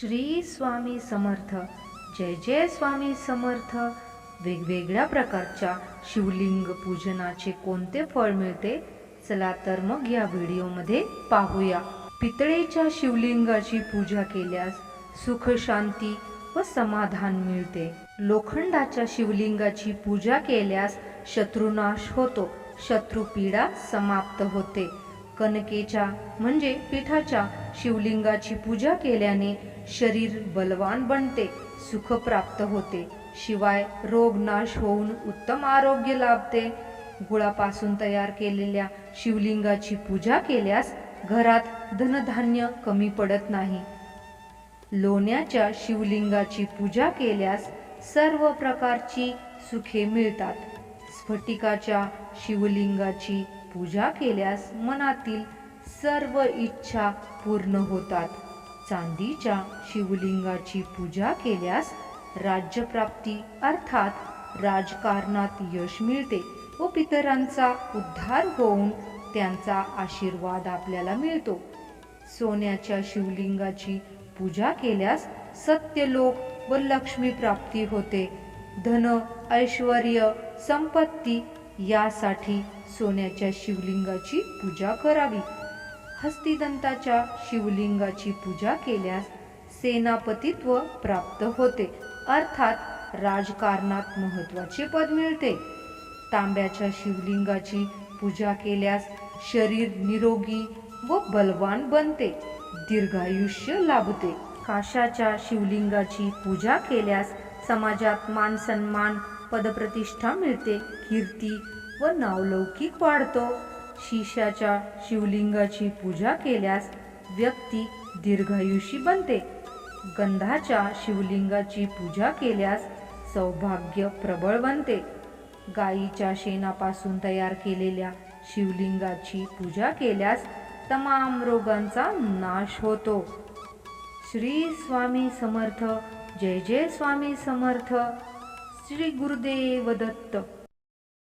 श्री स्वामी समर्थ. जय जय स्वामी समर्थ. वेगवेगळ्या प्रकारच्या शिवलिंग पूजनाचे कोणते फळ मिळते? चला तर मग या व्हिडिओमध्ये पाहूया. पितळेच्या शिवलिंगाची पूजा केल्यास सुख शांती व समाधान मिळते. लोखंडाच्या शिवलिंगाची पूजा केल्यास शत्रुनाश होतो. शत्रुपीडा समाप्त होते. कणकेच्या म्हणजे पिठाच्या शिवलिंगाची पूजा केल्याने शरीर बलवान बनते सुख प्राप्त होते. शिवाय रोग नाश होऊन उत्तम आरोग्य लाभते. गुळापासून तयार केलेल्या शिवलिंगाची पूजा केल्यास घरात धनधान्य कमी पडत नाही. लोण्याच्या शिवलिंगाची पूजा केल्यास सर्व प्रकारची सुखे मिळतात. स्फटिकाच्या शिवलिंगाची पूजा केल्यास मनातील सर्व इच्छा पूर्ण होतात. चांदीच्या शिवलिंगाची पूजा केल्यास राज्यप्राप्ती अर्थात राजकारणात यश मिळते व पितरांचा उद्धार होऊन त्यांचा आशीर्वाद आपल्याला मिळतो. सोन्याच्या शिवलिंगाची पूजा केल्यास सत्यलोक व लक्ष्मी प्राप्ती होते. धन ऐश्वर संपत्ती यासाठी सोन्याच्या शिवलिंगाची पूजा करावी. हस्तिदंताच्या शिवलिंगाची पूजा केल्यास सेनापतित्व प्राप्त होते. अर्थात राजकारणात महत्त्वाचे पद मिळते. तांब्याच्या शिवलिंगाची पूजा केल्यास शरीर निरोगी व बलवान बनते. दीर्घायुष्य लाभते. काशाच्या शिवलिंगाची पूजा केल्यास समाजात मान सन्मान पदप्रतिष्ठा मिळते. कीर्ती व नावलौकिक वाढतो. शिशाच्या शिवलिंगाची पूजा केल्यास व्यक्ती दीर्घायुषी बनते. गंधाच्या शिवलिंगाची पूजा केल्यास सौभाग्य प्रबळ बनते. गायीच्या शेणापासून तयार केलेल्या शिवलिंगाची पूजा केल्यास तमाम रोगांचा नाश होतो. श्री स्वामी समर्थ. जय जय स्वामी समर्थ. श्री गुरुदेव दत्त.